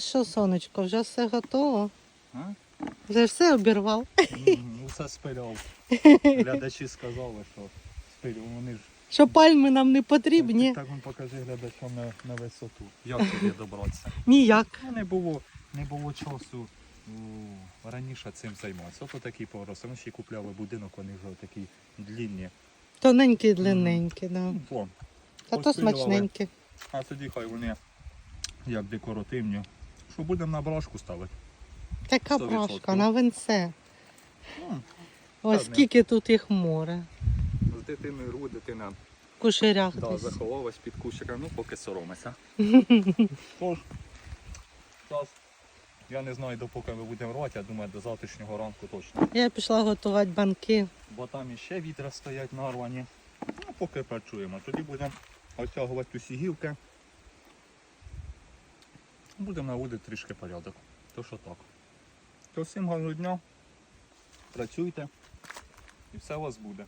Що, сонечко, вже все готово? А? Вже все обірвав. М, Усе спиляв. Глядачі сказали, що спилю. Вони ж Що пальми нам не потрібні? Так він покажи глядачам на, на висоту. Як туди добратися? Ніяк. Ну, не було, не було часу у, раніше цим займатися. Ото такі поросли. Ми ще купляли будинок, вони вже такі длінні. Тоненькі, длинненькі, да. Ну, вон. Та то смачненькі. А тоді хай вони як декоративні. Що будемо на брашку ставити? Така брашка, на винце. Ну, Ось Та, скільки тут їх море. з дитиною ру, дитина В кушерях да, десь. заховалась під кущиком, ну поки соромиться. Тож, зараз, я не знаю, допоки ми будемо рвати, я думаю, до завтрашнього ранку точно. Я пішла готувати банки. Бо там іще вітра стоять нарвані. Ну, поки працюємо. Тоді будемо оттягувати усі гілки. Будемо наводити трішки порядок. То що так. То всім гарного дня. Працюйте і все у вас буде.